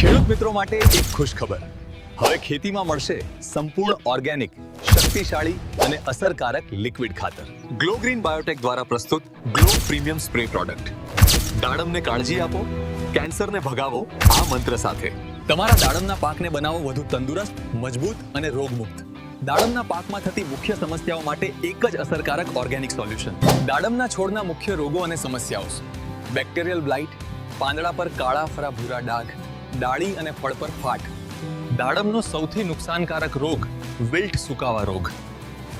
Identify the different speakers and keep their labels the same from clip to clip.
Speaker 1: ખેડૂત મિત્રો માટે એક ખુશ ખબર. હવે ખેતીમાં મળશે સંપૂર્ણ ઓર્ગેનિક, શક્તિશાળી અને અસરકારક લિક્વિડ ખાતર. ગ્લો ગ્રીન બાયોટેક દ્વારા પ્રસ્તુત ગ્લો પ્રીમિયમ સ્પ્રે પ્રોડક્ટ. દાડમને કાળજી આપો, કેન્સરને ભગાવો, આ મંત્ર સાથે. તમારા દાડમના પાકને બનાવો વધુ તંદુરસ્ત, મજબૂત અને રોગમુક્ત. દાડમના પાકમાં થતી મુખ્ય સમસ્યાઓ માટે એક જ અસરકારક ઓર્ગેનિક સોલ્યુશન. દાડમના છોડના મુખ્ય રોગો અને સમસ્યાઓ બેક્ટેરિયલ બ્લાઇટ, પાંદડા પર કાળા ફરા ભૂરા ડાઘ ડાળી અને ફળ પર ફાટ. દાડમનો સૌથી નુકસાનકારક રોગ વિલ્ટ સુકાવા રોગ.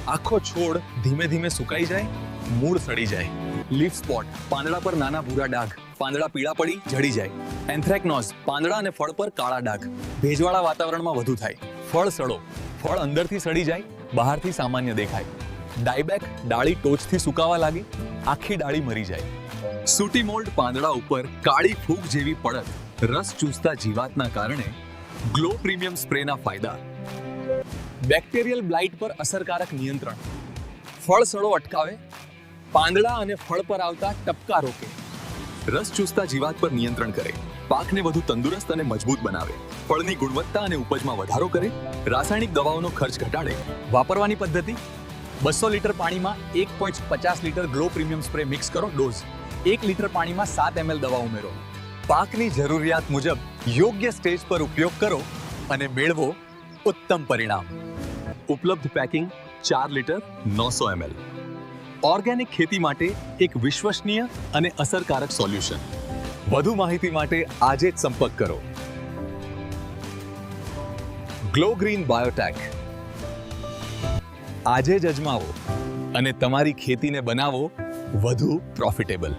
Speaker 1: આખો છોડ ધીમે ધીમે સુકાઈ જાય, મૂળ સડી જાય. લીફ સ્પોટ, પાંદડા પર નાના ભૂરા ડાઘ. પાંદડા પીળા પડી ઝડી જાય. એન્થ્રેકનોઝ, પાંદડા અને ફળ પર કાળા ડાઘ. ભેજવાળા વાતાવરણમાં વધુ થાય. ફળ સડો. ફળ અંદરથી સડી જાય, બહારથી સામાન્ય દેખાય. ડાયબેક, ડાળી ટોચથી સુકાવા લાગે, આખી ડાળી મરી જાય. સૂટી મોલ્ડ પાંદડા ઉપર કાળી ફૂગ જેવી પડત. રસ ચૂસતા જીવાતના કારણે ગ્લો પ્રીમિયમ સ્પ્રેના ફાયદા. બેક્ટેરિયલ બ્લાઇટ પર અસરકારક નિયંત્રણ. ફળ સડો અટકાવે, પાંદડા અને ફળ પર આવતા ટપકા રોકે. રસ ચૂસતા જીવાત પર નિયંત્રણ કરે, પાકને વધુ તંદુરસ્ત અને મજબૂત બનાવે. ફળની ગુણવત્તા અને ઉપજમાં વધારો કરે, રાસાયણિક દવાઓનો ખર્ચ ઘટાડે. વાપરવાની પદ્ધતિ? બસો લીટર પાણીમાં એક પોઈન્ટ પચાસ litre glow premium spray mix કરો ડોઝ. એક લીટર પાણીમાં સાત એમએલ દવા ઉમેરો. પાકની જરૂરિયાત મુજબ યોગ્ય સ્ટેજ પર ઉપયોગ કરો અને મેળવો ઉત્તમ પરિણામ. ઉપલબ્ધ પેકિંગ ચાર લીટર નવસો એમએલ. ઓર્ગેનિક ખેતી માટે એક વિશ્વસનીય અને અસરકારક સોલ્યુશન. વધુ માહિતી માટે આજે જ સંપર્ક કરો. Glow green biotech. આજે જ અજમાવો અને તમારી ખેતીને બનાવો વધુ પ્રોફિટેબલ.